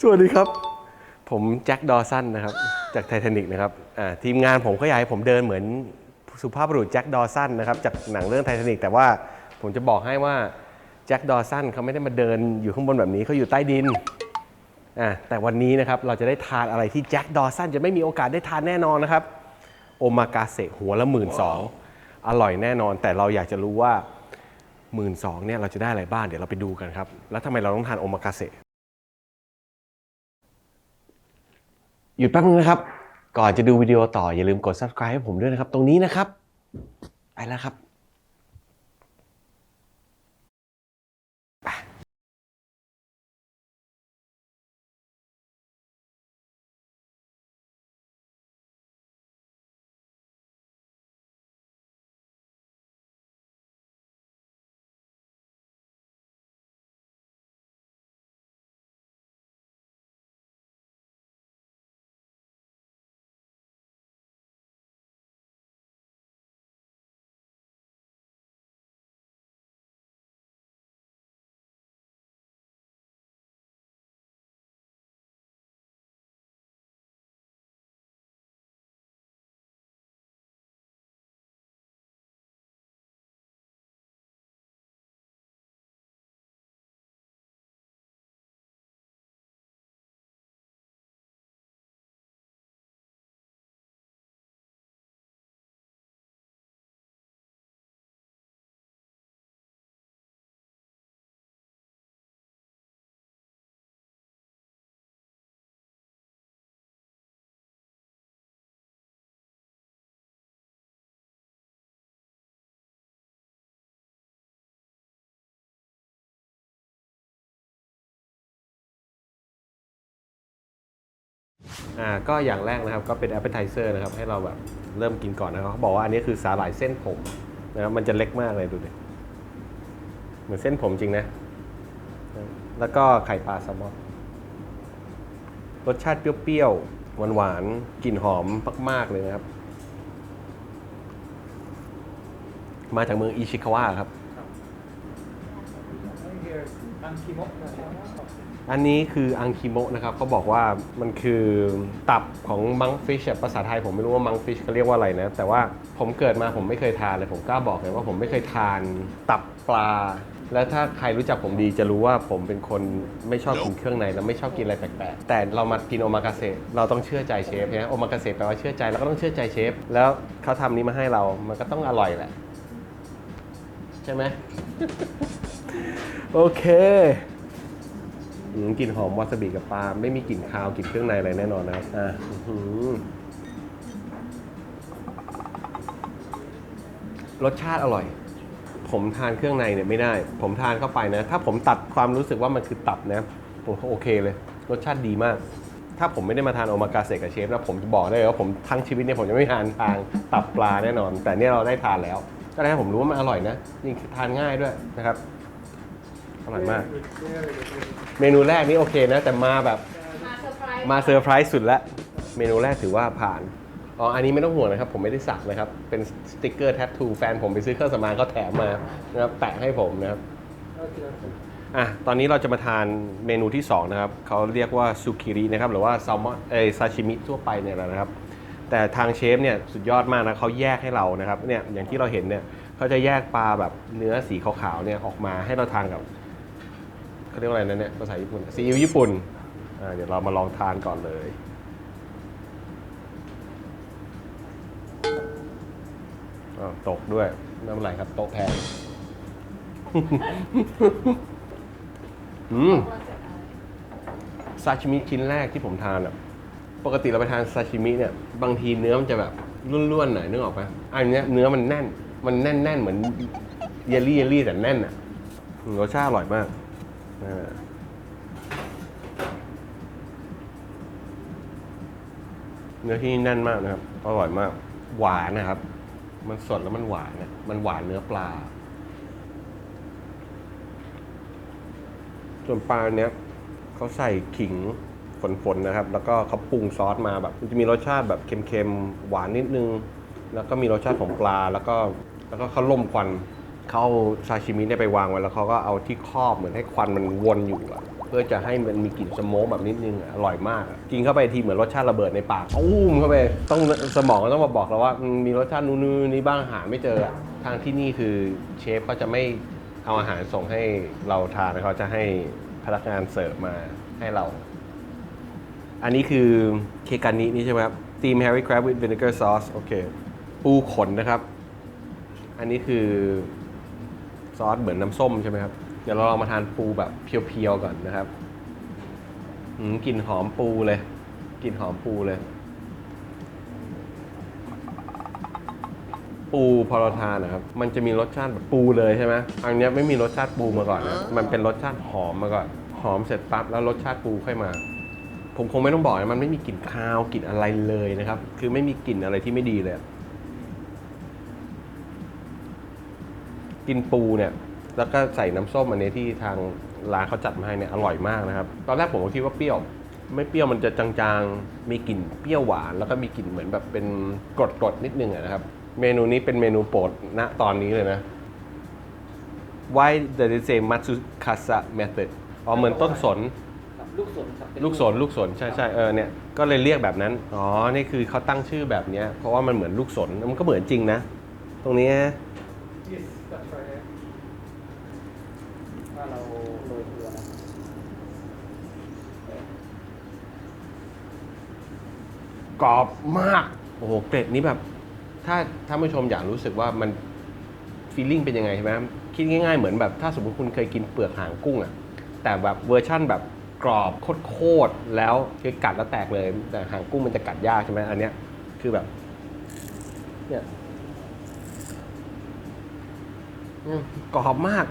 สวัสดีครับ ผมแจ็คดอสันนะครับ จากไททานิกนะครับอ่าทีมงานผมก็อยากให้ผมเดินเหมือนสุภาพบุรุษแจ็คดอสันนะครับ จากหนังเรื่องไททานิกแต่ว่าผมจะบอกให้ว่าแจ็คดอสันเขาไม่ได้มาเดินอยู่ข้างบนแบบนี้เขาอยู่ใต้ดินอ่าแต่วันนี้นะครับเราจะได้ทานอะไรที่แจ็คดอสันจะไม่มีโอกาสได้ทานแน่นอนนะครับโอมากาเสะหัวละหมื่นสองอร่อยแน่นอน แต่เราอยากจะรู้ว่า หมื่นสองเนี่ยเราจะได้อะไรบ้างเดี๋ยวเราไปดูกันครับ แล้วทำไมเราต้องทานโอมากาเสะหยุดแป๊บนึงนะครับ ก่อนจะดูวิดีโอต่ออย่าลืมกด subscribe ให้ผมด้วยนะครับ ตรงนี้นะครับ ไปแล้วครับ อ่าก็อย่างแรกนะครับก็เป็น appetizer นะครับให้เราแบบเริ่มกินก่อนนะครับเขาบอกว่าอันนี้คือสาหร่ายเส้นผมนะครับมันจะเล็กมากเลยดูดิเหมือนเส้นผมจริงนะ แล้วก็ไข่ปลาแซลมอนรสชาติเปรี้ยวๆหวานๆกลิ่นหอมมากๆเลยนะครับ มาจากเมืองอิชิคาวะครับ อันนี้คืออังคิโมะนะครับเขาบอกว่ามันคือตับของมังฟิชภาษาไทยผมไม่รู้ว่ามังฟิชเขาเรียกว่าอะไรนะ แต่ว่าผมเกิดมาผมไม่เคยทานเลย ผมกล้าบอกเลยว่าผมไม่เคยทานตับปลา และถ้าใครรู้จักผมดีจะรู้ว่าผมเป็นคนไม่ชอบกินเครื่องในและไม่ชอบกินอะไรแปลกๆแต่เรามากินโอมากาเสะเราต้องเชื่อใจเชฟนะโอมากาเสะแปลว่าเชื่อใจเราก็ต้องเชื่อใจเชฟแล้วเขาทำนี้มาให้เรามันก็ต้องอร่อยแหละใช่ไหมโอเค อืมกลิ่นหอมวาซาบิกับปลาไม่มีกลิ่นคาวกลิ่นเครื่องในอะไรแน่นอนนะครับอ่าอื้อหือรสชาติอร่อย ผมทานเครื่องในเนี่ยไม่ได้ ผมทานเข้าไปนะ ถ้าผมตัดความรู้สึกว่ามันคือตับนะผมโอเคเลย รสชาติดีมาก ถ้าผมไม่ได้มาทานโอมากาเสะกับเชฟนะผมจะบอกได้เลยว่าผมทั้งชีวิตเนี่ยผมจะไม่ทานทางตับปลาแน่นอน แต่เนี่ยเราได้ทานแล้ว ก็ได้ให้ผมรู้ว่ามันอร่อยนะนี่ทานง่ายด้วยนะครับ อร่อยมาก เมนูแรกนี่โอเคนะ แต่มาแบบมาเซอร์ไพรส์มาเซอร์ไพรส์สุดแล้วเมนูแรกถือว่าผ่านอ๋ออันนี้ไม่ต้องห่วงนะครับ ผมไม่ได้สักนะครับ เป็นสติกเกอร์แท t ทูแฟนผมไปซื้อเครื่องสำอางเขาแถมมานะครับแปะให้ผมนะครับอะตอนนี้เราจะมาทานเมนูที่ 2 นะครับเขาเรียกว่าซูกิรินะครับ หรือว่าแซลมอนเอซาชิมิทั่วไปเนี่ยแหละนะครับ แต่ทางเชฟเนี่ยสุดยอดมากนะเขาแยกให้เรานะครับเนี่ยอย่างที่เราเห็นเนี่ยเขาจะแยกปลาแบบเนื้อสีขาวๆเนี่ยออกมาให้เราทานกับ เขาเรียกว่าอะไรนะเนี่ยภาษาญี่ปุ่นซีอิ๊วญี่ปุ่นอ่าเดี๋ยวเรามาลองทานก่อนเลยอ้าวตกด้วยไม่เป็นไรครับโต๊ะแพง อืม ซาชิมิชิ้นแรกที่ผมทานอะ ปกติเราไปทานซาชิมิเนี่ย บางทีเนื้อมันจะแบบร่วนๆหน่อยนึกออกปะอันเนี้ยเนื้อมันแน่น มันแน่นๆ เหมือนเยลลี่เยลลี่แต่แน่นอะรสชาติอร่อยมาก เนื้อที่นี่แน่นมากนะครับ อร่อยมาก หวานนะครับ มันสดแล้วมันหวานนะมันหวานเนื้อปลา ส่วนปลาเนี้ยเขาใส่ขิงฝนๆนะครับ แล้วก็เขาปรุงซอสมาแบบมันจะมีรสชาติแบบเค็มๆ หวานนิดนึง แล้วก็มีรสชาติของปลา แล้วก็ แล้วก็เขาล่มควัน เขาเอาซาชิมิเนี่ยไปวางไว้แล้วเขาก็เอาที่ครอบเหมือนให้ควันมันวนอยู่อะเพื่อจะให้มันมีกลิ่นสโมกแบบนิดนึงอะอร่อยมากอะกินเข้าไปทีเหมือนรสชาติระเบิดในปากอุ้มเข้าไปต้องสมองก็ต้องมาบอกเราว่าอืมมีรสชาตินู้นๆนี่บ้างหาไม่เจออะทางที่นี่คือเชฟก็จะไม่เอาอาหารส่งให้เราทานเขาจะให้พนักงานเสิร์ฟมาให้เรา อันนี้คือเคกานินี่ใช่ไหมครับตีม Harry Crab with vinegar sauce โอเค ปูขนนะครับ อันนี้คือ ซอสเหมือนน้ำส้มใช่ไหมครับ เดี๋ยวเราลองมาทานปูแบบเพียวๆก่อนนะครับอืมกลิ่นหอมปูเลยกลิ่นหอมปูเลย ปูพอเราทานนะครับ มันจะมีรสชาติแบบปูเลยใช่ไหมอันเนี้ยไม่มีรสชาติปูมาก่อนนะมันเป็นรสชาติหอมมาก่อน หอมเสร็จปั๊บแล้วรสชาติปูค่อยมา ผมคงไม่ต้องบอกนะมันไม่มีกลิ่นคาวกลิ่นอะไรเลยนะครับ คือไม่มีกลิ่นอะไรที่ไม่ดีเลย กินปูเนี่ยแล้วก็ใส่น้ำส้มอันนี้ที่ทางร้านเขาจัดมาให้เนี่ยอร่อยมากนะครับ ตอนแรกผมก็คิดว่าเปรี้ยว ไม่เปรี้ยวมันจะจางๆ มีกลิ่นเปรี้ยวหวาน แล้วก็มีกลิ่นเหมือนแบบเป็นกรดๆนิดนึงอะนะครับ เมนูนี้เป็นเมนูโปรดณตอนนี้เลยนะ Why does it say Matsukasa method อ๋อเหมือนต้นสนกับลูกสนครับเป็ลูกสนลูกสนใช่ใช่เออเนี่ยก็เลยเรียกแบบนั้น อ๋อ นี่คือเขาตั้งชื่อแบบเนี้ยเพราะว่ามันเหมือนลูกสน มันก็เหมือนจริงนะ ตรงนี้ Yes that's right ว่าเราโรยเกลือนะ กรอบมาก โอ้โห เกร็ดนี้แบบ ถ้าถ้าผู้ชมอยากรู้สึกว่ามันฟีลลิ่งเป็นยังไงใช่ไหมคิดง่ายๆ เหมือนแบบถ้าสมมติคุณเคยกินเปลือกหางกุ้งอะแต่แบบเวอร์ชั่นแบบกรอบโคตรๆแล้วคือกัดแล้วแตกเลย แต่หางกุ้งมันจะกัดยากใช่ไหมอันเนี้ยคือแบบ เนี่ยอืมกรอบมาก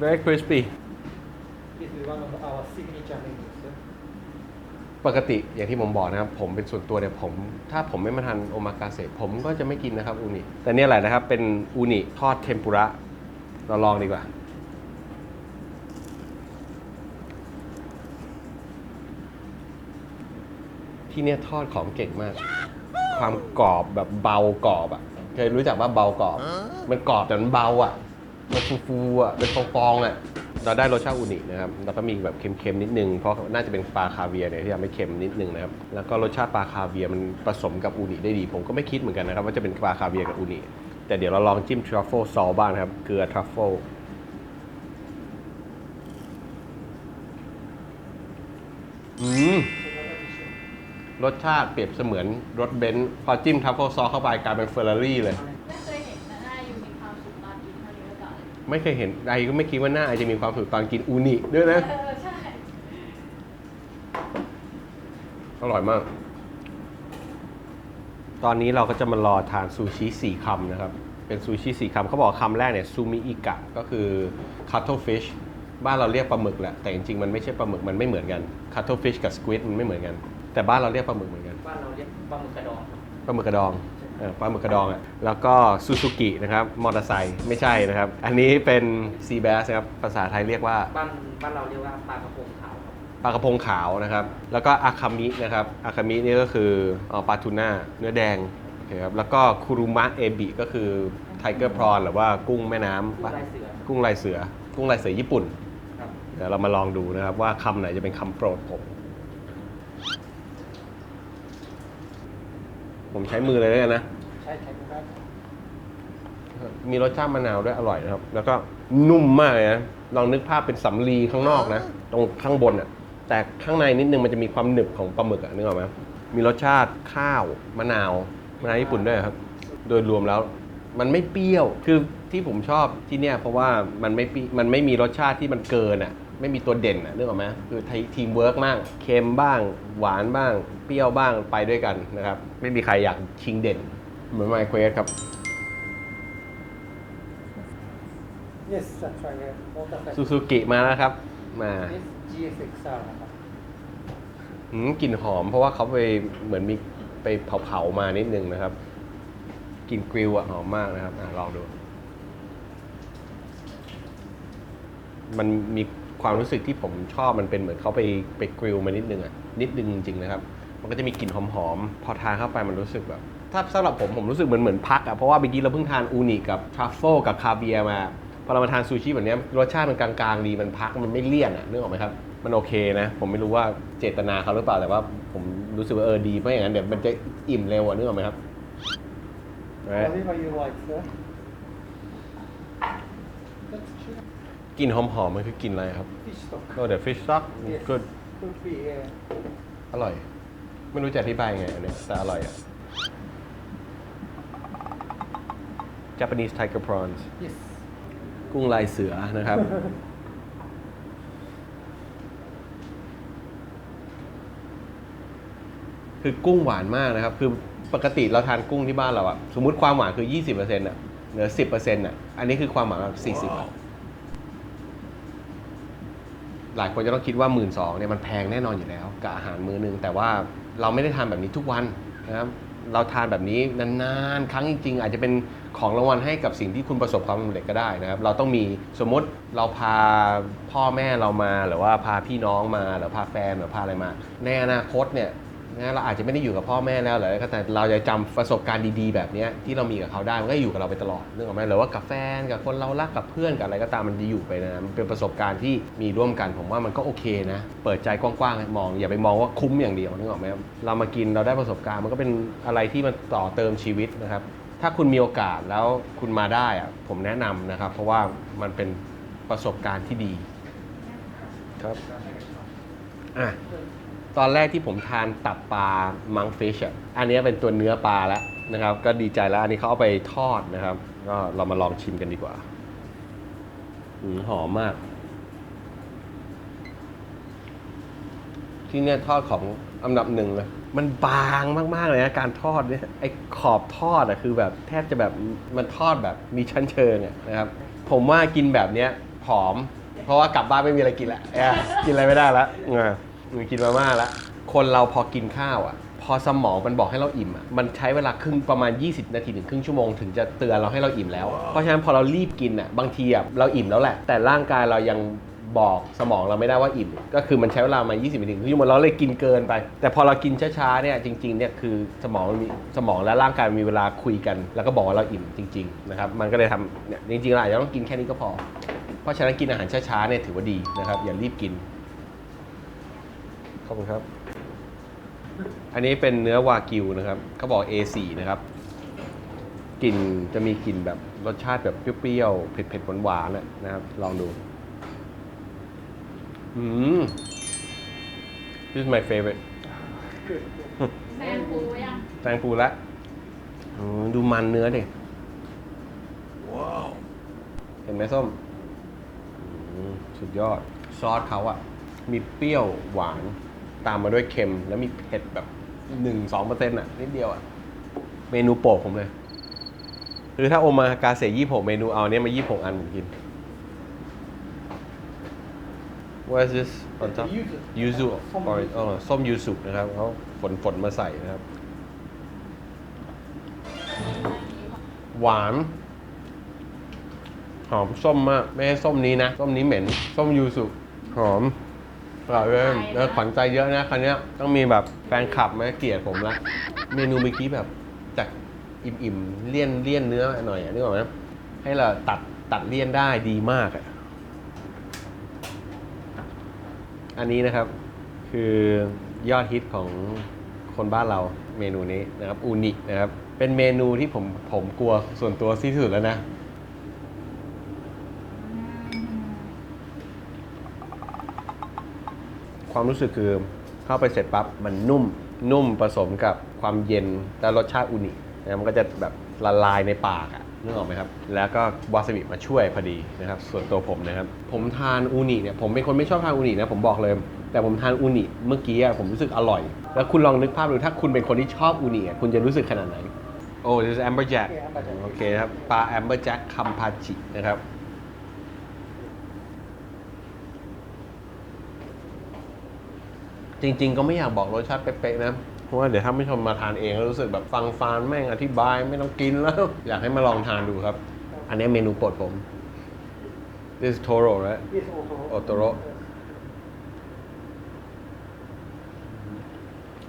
very crispy This is one of our signature menus sir. ปกติอย่างที่ผมบอกนะครับ ผมเป็นส่วนตัวเนี่ยผม ถ้าผมไม่มาทานโอมากาเสะผมก็จะไม่กินนะครับอูนิแต่เนี่ยแหละนะครับ เป็นอูนิทอดเทมปุระเราลองดีกว่า ที่เนี่ยทอดของเก่งมาก ความกรอบแบบเบากรอบอะเคยรู้จักว่าเบากรอบ มันกรอบแต่มันเบาอะมันฟูๆอะเป็นฟองๆอะ เราได้รสชาติอูนินะครับ แล้วก็มีแบบเค็มๆนิดนึง เพราะน่าจะเป็นปลาคาเวียร์เนี่ยที่ทำให้เค็มนิดนึงนะครับ แล้วก็รสชาติปลาคาเวียร์มันผสมกับอูนิได้ดี ผมก็ไม่คิดเหมือนกันนะครับว่าจะเป็นปลาคาเวียร์กับอูนิ แต่เดี๋ยวเราลองจิ้มทรัฟเฟิลซอสบ้างนะครับ เกลือทรัฟเฟิลอืมรสชาติเปรียบเสมือนรถเบนซ์พอจิ้มทรัฟเฟิลซอสเข้าไปกลายเป็นเฟอร์รารี่เลย ไม่เคยเห็นไอก็ไม่คิดว่าหน้าไอจะมีความสุขตอนกินอูนิด้วยนะเออใช่อร่อยมาก ตอนนี้เราก็จะมารอทานซูชิสี่คำนะครับ เป็นซูชิสี่คำเขาบอกคำแรกเนี่ยซูมิอิกะก็คือ cuttlefish บ้านเราเรียกปลาหมึกแหละแต่จริงๆมันไม่ใช่ปลาหมึกมันไม่เหมือนกัน cuttlefish กับ squid มันไม่เหมือนกัน แต่บ้านเราเรียกปลาหมึกเหมือนกันบ้านเราเรียกปลาหมึกกระดองครับปลาหมึกกระดองเออ ปลาหมึกกระดองอะแล้วก็ซูซูกินะครับมอเตอร์ไซค์ไม่ใช่นะครับ อันนี้เป็นซีแบสนะครับภาษาไทยเรียกว่าบ้านบ้านเราเรียกว่าปลากระพงขาวครับปลากระพงขาวนะครับ แล้วก็อาคามินะครับอาคามินี่ก็คือเอ่อปลาทูน่าเนื้อแดงโอเคครับแล้วก็คุรุมะเอบิก็คือไทเกอร์พรอนหรือว่ากุ้งแม่น้ำลายเสือกุ้งลายเสือ กุ้งลายเสือญี่ปุ่นครับเดี๋ยวเรามาลองดูนะครับว่าคำไหนจะเป็นคำโปรดผม ผมใช้มือเลยแล้วกันนะ ใช่ใช่ไหมครับมีรสชาติมะนาวด้วยอร่อยนะครับ แล้วก็นุ่มมากเลยนะ ลองนึกภาพเป็นสำลีข้างนอกนะ ตรงข้างบนอะแต่ข้างในนิดนึงมันจะมีความหนึบของปลาหมึกอะนึกออกไหมมีรสชาติข้าวมะนาวมะนาวญี่ปุ่นด้วยครับ โดยรวมแล้วมันไม่เปรี้ยว คือที่ผมชอบที่เนี่ยเพราะว่ามันไม่ปีมันไม่มีรสชาติที่มันเกินอะ ไม่มีตัวเด่นอะนึกออกไหมคือทีมเวิร์กมากเค็มบ้าง หวานบ้าง เปรี้ยวบ้างไปด้วยกันนะครับ ไม่มีใครอยากชิงเด่น เหมือนไมโครเวฟครับ Yes that's right ครับโมตาไซซูซูกิมาแล้วครับ มา This GSXR นะครับ หืมกลิ่นหอมเพราะว่าเขาไปเหมือนมีไปเผาๆมานิดนึงนะครับกลิ่นกริลอะหอมมากนะครับอะลองดู มันมี ความรู้สึกที่ผมชอบมันเป็นเหมือนเขาไปไปกริลมานิดนึงอะนิดนึงจริงๆนะครับ มันก็จะมีกลิ่นหอมๆ พอทานเข้าไปมันรู้สึกแบบ ถ้าสำหรับผมผมรู้สึกเหมือนเหมือนพักอะเพราะว่าเมื่อกี้เราเพิ่งทานอูนิกับทรัฟเฟิลกับคาเวียร์มาพอเรามาทานซูชิแบบเนี้ยรสชาติมันกลางๆดีมันพักมันไม่เลี่ยนอะนึกออกไหมครับมันโอเคนะ ผมไม่รู้ว่าเจตนาเขาหรือเปล่าแต่ว่าผมรู้สึกว่าเออดีเพราะอย่างนั้นเดี๋ยวมันจะอิ่มเร็วอะนึกออกไหมครับ Right. Whatever you like, sir. That's true. กลิ่นหอมๆมันคือกลิ่นอะไรครับ Fish stock. ก็เดี๋ยว fish stock Yes. good Could be, yeah. อร่อย ไม่รู้จะอธิบายยังไงอันเนี้ยแต่อร่อยอะ Japanese tiger prawns Yes. กุ้งลายเสือนะครับ คือกุ้งหวานมากนะครับ คือปกติเราทานกุ้งที่บ้านเราอะสมมุติความหวานคือ 20%อะเหลือ 10%อะอันนี้คือความหวานแบบ40อะ หลายคนจะต้องคิดว่า 1 2ื่นเนี่ยมันแพงแน่นอนอยู่แล้ว กับอาหารมื้อนึง แต่ว่าเราไม่ได้ทานแบบนี้ทุกวันนะครับเราทานแบบนี้นานๆ ครั้งจริงๆ อาจจะเป็นของรางวัลให้กับสิ่งที่คุณประสบความสำเร็จก็ได้นะครับ เราต้องมีสมมติเราพาพ่อแม่เรามาหรือว่าพาพี่น้องมาหรือพาแฟนหรือพาอะไรมา ในอนาคตเนี่ย นะเราอาจจะไม่ได้อยู่กับพ่อแม่แล้วหรืออะไรก็แต่เราจะจำประสบการณ์ดีๆแบบนี้ที่เรามีกับเขาได้มันก็อยู่กับเราไปตลอดนึกออกไหมหรือว่ากับแฟนกับคนเรารักกับเพื่อนกับอะไรก็ตามมันจะอยู่ไปนะมันเป็นประสบการณ์ที่มีร่วมกันผมว่ามันก็โอเคนะ เปิดใจกว้างๆมอง อย่าไปมองว่าคุ้มอย่างเดียวนึกออกไหมเรามากินเราได้ประสบการณ์มันก็เป็นอะไรที่มันต่อเติมชีวิตนะครับ ถ้าคุณมีโอกาสแล้วคุณมาได้อะผมแนะนำนะครับ เพราะว่ามันเป็นประสบการณ์ที่ดีครับอะ ตอนแรกที่ผมทานตับปลามังฟิชอะอันนี้เป็นตัวเนื้อปลาแล้วนะครับ ก็ดีใจแล้วอันนี้เขาเอาไปทอดนะครับ ก็เรามาลองชิมกันดีกว่าหอมมาก ที่เนี่ยทอดของอันดับหนึ่งเลยมันบางมากๆเลยนะการทอดเนี่ยไอ้ขอบทอดอะคือแบบแทบจะแบบมันทอดแบบมีชั้นเชิงอะนะครับ ผมว่ากินแบบเนี้ยผอม เพราะว่ากลับบ้านไม่มีอะไรกินล้วเอ้ยกินอะไรไม่ได้ล้ว อะกินมาม่าแล้วคนเราพอกินข้าวอะ พอสมองมันบอกให้เราอิ่มอะมันใช้เวลาครึ่งประมาณ 20 นาทีถึงครึ่งชั่วโมงถึงจะเตือนเราให้เราอิ่มแล้ว เพราะฉะนั้นพอเรารีบกินอะบางทีอะเราอิ่มแล้วแหละ แต่ร่างกายเรายังบอกสมองเราไม่ได้ว่าอิ่ม ก็คือมันใช้เวลามา 20นาทีถึงครึ่งชั่วโมงเราเลยกินเกินไป แต่พอเรากินช้าๆเนี่ยจริงๆเนี่ยคือสมองมันมีสมองและร่างกายมันมีเวลาคุยกัน แล้วก็บอกว่าเราอิ่มจริงๆนะครับมันก็เลยทำเนี่ยจริงๆเราอาจจะต้องกินแค่นี้ก็พอ เพราะฉะนั้นกินอาหารช้าๆเนี่ยถือว่าดีนะครับอย่ารีบกิน ขอบคุณครับ อันนี้เป็นเนื้อวากิวนะครับเขาบอก A4 นะครับ กลิ่นจะมีกลิ่นแบบรสชาติแบบเปรี้ยวๆ เผ็ดๆ หวานๆน่ะนะครับ ลองดู อืม this is my favorite Good. แซงปูยังแตงปูละอืมดูมันเนื้อดิ ว้าว เห็นไหมส้มอืมสุดยอด ซอสเขาอะมีเปรี้ยวหวาน ตามมาด้วยเค็ม แล้วมีเผ็ดแบบหนึ่งสองเปอร์เซ็นต์อะนิดเดียวอะ เมนูโปรดผมเลยคือถ้าโอมากาเสยี่หกเมนูเอาเนี้ยมายี่หกอันผมกิน What is this on top Yuzu. ยูซุส้ม or ยูซุเออส้มยูสุนะครับเขาฝนฝนมาใส่นะครับ หวานหอมส้มมาก ไม่ใช่ส้มนี้นะ ส้มนี้เหม็น ส้มยูสุหอม อร่อยเลยแล้วขวัญใจเยอะนะคันนี้ยต้องมีแบบแฟนคลับมาเกลียดผมละเมนูเมื่อกี้แบบจากอิ่มๆเลี่ยนเลี่ยนเนื้อหน่อยอะนึกออกไหมให้เราตัดตัดเลี่ยนได้ดีมากอะอันนี้นะครับคือยอดฮิตของคนบ้านเราเมนูนี้นะครับอูนินะครับเป็นเมนูที่ผมผมกลัวส่วนตัวที่สุดแล้วนะ ความรู้สึกคือเข้าไปเสร็จปั๊บมันนุ่มนุ่มผสมกับความเย็นและรสชาติอูนินะมันก็จะแบบละลายในปากอะนึกออกไหมครับ แล้วก็วาซาบิมาช่วยพอดีนะครับ ส่วนตัวผมนะครับ ผมทานอูนิเนี่ย ผมเป็นคนไม่ชอบทานอูนินะ ผมบอกเลย แต่ผมทานอูนิเมื่อกี้อะผมรู้สึกอร่อย แล้วคุณลองนึกภาพดูถ้าคุณเป็นคนที่ชอบอูนิอะคุณจะรู้สึกขนาดไหน โอ้ this is amberjack Yeah, amberjack. โอเคครับ ปลา amberjack คัมพาจินะครับ จริง ๆ ก็ไม่อยากบอกรสชาติเป๊ะๆนะเพราะว่าเดี๋ยวถ้าไม่ชมมาทานเองแล้วรู้สึกแบบฟังฟานแม่งอธิบายไม่ต้องกินแล้ว อยากให้มาลองทานดูครับ อันนี้เมนูโปรดผม this is Toro right Yes, Otoro. Otoro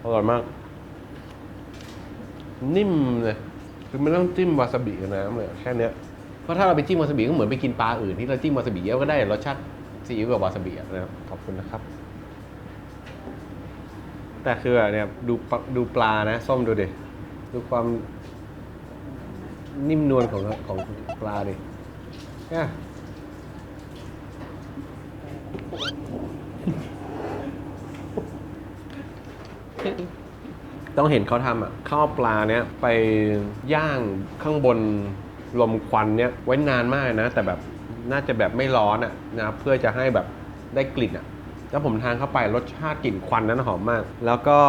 อร่อยมาก นิ่มเลยคือไม่ต้องจิ้มวาซาบิกับน้ำเลยแค่เนี้ยเพราะถ้าเราไปจิ้มวาซาบิก็เหมือนไปกินปลาอื่นที่เราจิ้มวาซาบิเยอะก็ได้รสชาติซีอิ๊วกับวาซาบิอะนะครับขอบคุณนะครับ แต่คืออะเนี่ยดูปลาดูปลานะ ส้มดูดิ ดูความนิ่มนวลของของปลาดิเนี่ยต้องเห็นเขาทำอะข้าวปลาเนี้ยไปย่างข้างบนลมควันเนี้ยไว้นานมากนะ แต่แบบน่าจะแบบไม่ร้อนอะนะเพื่อจะให้แบบได้กลิ่นอะ แล้วผมทานเข้าไปรสชาติกลิ่นควันนั้นหอมมาก แล้วก็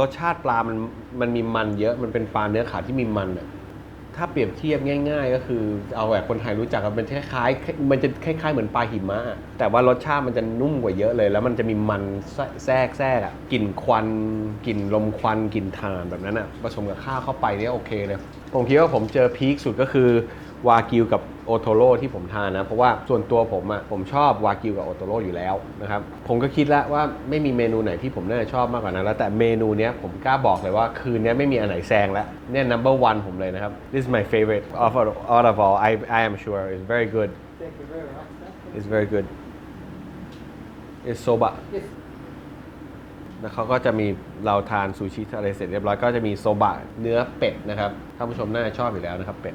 รสชาติปลามันมันมีมันเยอะมันเป็นปลาเนื้อขาวที่มีมันอะถ้าเปรียบเทียบง่าย ๆ ก็คือเอาแบบคนไทยรู้จักกันเป็นคล้ายๆมันจะคล้ายๆเหมือนปลาหิมะแต่ว่ารสชาติมันจะนุ่มกว่าเยอะเลย แล้วมันจะมีมันแทรแทรกแทรกอะกลิ่นควันกลิ่นลมควันกลิ่นถ่านแบบนั้นอะผสมกับข้าวเข้าไปเนี่ยโอเคเลยผมคิดว่าผมเจอพีคสุดก็คือวากิวกับ โอโทโร่ที่ผมทานนะ เพราะว่าส่วนตัวผมอะผมชอบวากิวกับโอโทโร่อยู่แล้วนะครับผมก็คิดแล้วว่าไม่มีเมนูไหนที่ผมน่าจะชอบมากกว่านั้น แล้วแต่เมนูเนี้ยผมกล้าบอกเลยว่าคืนนี้ไม่มีอันไหนแซงแล้วเนี่ย number one ผมเลยนะครับ this is my favorite of all of all I I am sure it's very good Thank you very much. sir. it's very good it's soba Yes. แล้วเขาก็จะมีเราทานซูชิอะไรเสร็จเรียบร้อยก็จะมีโซบะเนื้อเป็ดนะครับท่านผู้ชมน่าจะชอบอยู่แล้วนะครับเป็ด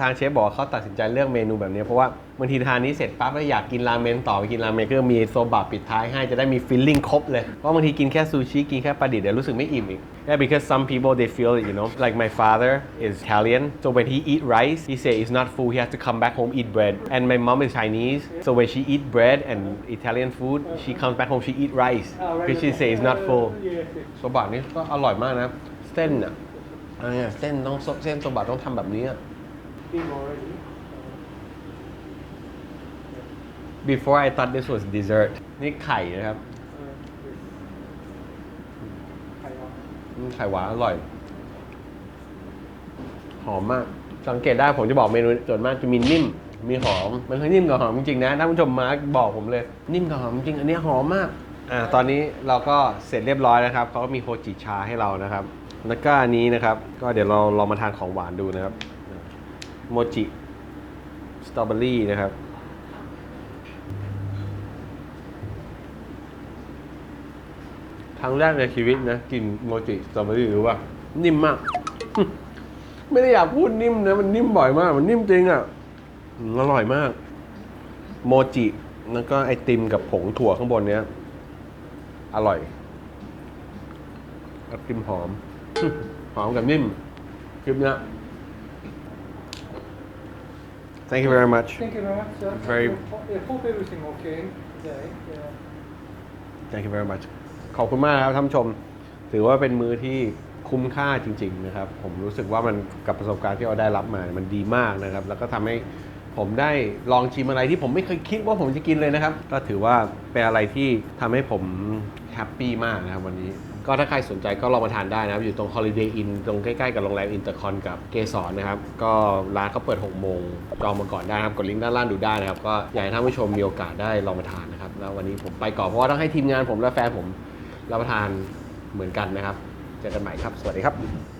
ทางเชฟบอกว่าเขาตัดสินใจเลือกเมนูแบบนี้เพราะว่าบางทีทานนี้เสร็จปั๊บแล้วอยากกินราเมนต่อไปกินราเมนก็มีโซบะปิดท้ายให้จะได้มีฟิลลิ่งครบเลย เพราะบางทีกินแค่ซูชิกินแค่ปลาดิบเดี๋ยวรู้สึกไม่อิ่มอีก Yeah because some people they feel you know like my father is Italian so when he eat rice he say it's not full he has to come back home eat bread and my mom is Chinese so when she eat bread and Italian food she comes back home she eat rice because she say it's not full โซบะนี่ก็อร่อยมากนะเส้นอะอะไรอะเส้นต้องเส้นโซบะต้องทำแบบนี้อะ Big already. before I thought this was dessert นี่ไข่นะครับ Uh, yes. Taiwan. อืมไข่หวานอร่อย หอมมาก สังเกตได้ผมจะบอกเมนูส่วนมากจะมีนิ่ม มีหอม มันคือนิ่มกับหอมจริงๆนะท่านผู้ชมมาร์กบอกผมเลย นิ่มกับหอมจริง อันนี้หอมมาก อ่า ตอนนี้เราก็เสร็จเรียบร้อยนะครับเขาก็มีโฮจิชาให้เรานะครับ แล้วก็อันนี้นะครับ ก็เดี๋ยวเราลองมาทานของหวานดูนะครับ โมจิสตรอเบอรี่นะครับ ครั้งแรกในชีวิตนะ กินโมจิสตรอเบอรี่รู้ป่ะนิ่มมาก ไม่ได้อยากพูดนิ่มนะ มันนิ่มบ่อยมาก มันนิ่มจริงอะอืมอร่อยมาก โมจิแล้วก็ไอติมกับผงถั่วข้างบนเนี้ย อร่อยไอติมหอม หอมกับนิ่มคลิปเนี้ย Thank you very much Thank you very much, sir. Very- I hope everything okay today. Yeah. Thank you very much ขอบคุณมากครับท่านผู้ชม ถือว่าเป็นมือที่คุ้มค่าจริง ๆ นะครับ ผมรู้สึกว่ามันกับประสบการณ์ที่เราได้รับมา มันดีมากนะครับ แล้วก็ทำให้ผมได้ลองชิมอะไรที่ผมไม่เคยคิดว่าผมจะกินเลยนะครับ ก็ถือว่าเป็นอะไรที่ทำให้ผมแฮปปี้มากนะครับวันนี้ ก็ถ้าใครสนใจก็ลองมาทานได้นะครับ อยู่ตรง Holiday Inn ตรงใกล้ๆกับโรงแรมอินเตอร์คอนกับเกสรนะครับ ก็ร้านเขาเปิด 6 โมง จองมาก่อนได้นะครับกดลิงก์ด้านล่างดูได้นะครับ ก็อยากให้ท่านผู้ชมมีโอกาสได้ลองมาทานนะครับ แล้ววันนี้ผมไปก่อนเพราะว่าต้องให้ทีมงานผมและแฟนผมรับประทานเหมือนกันนะครับ เจอกันใหม่ครับ สวัสดีครับ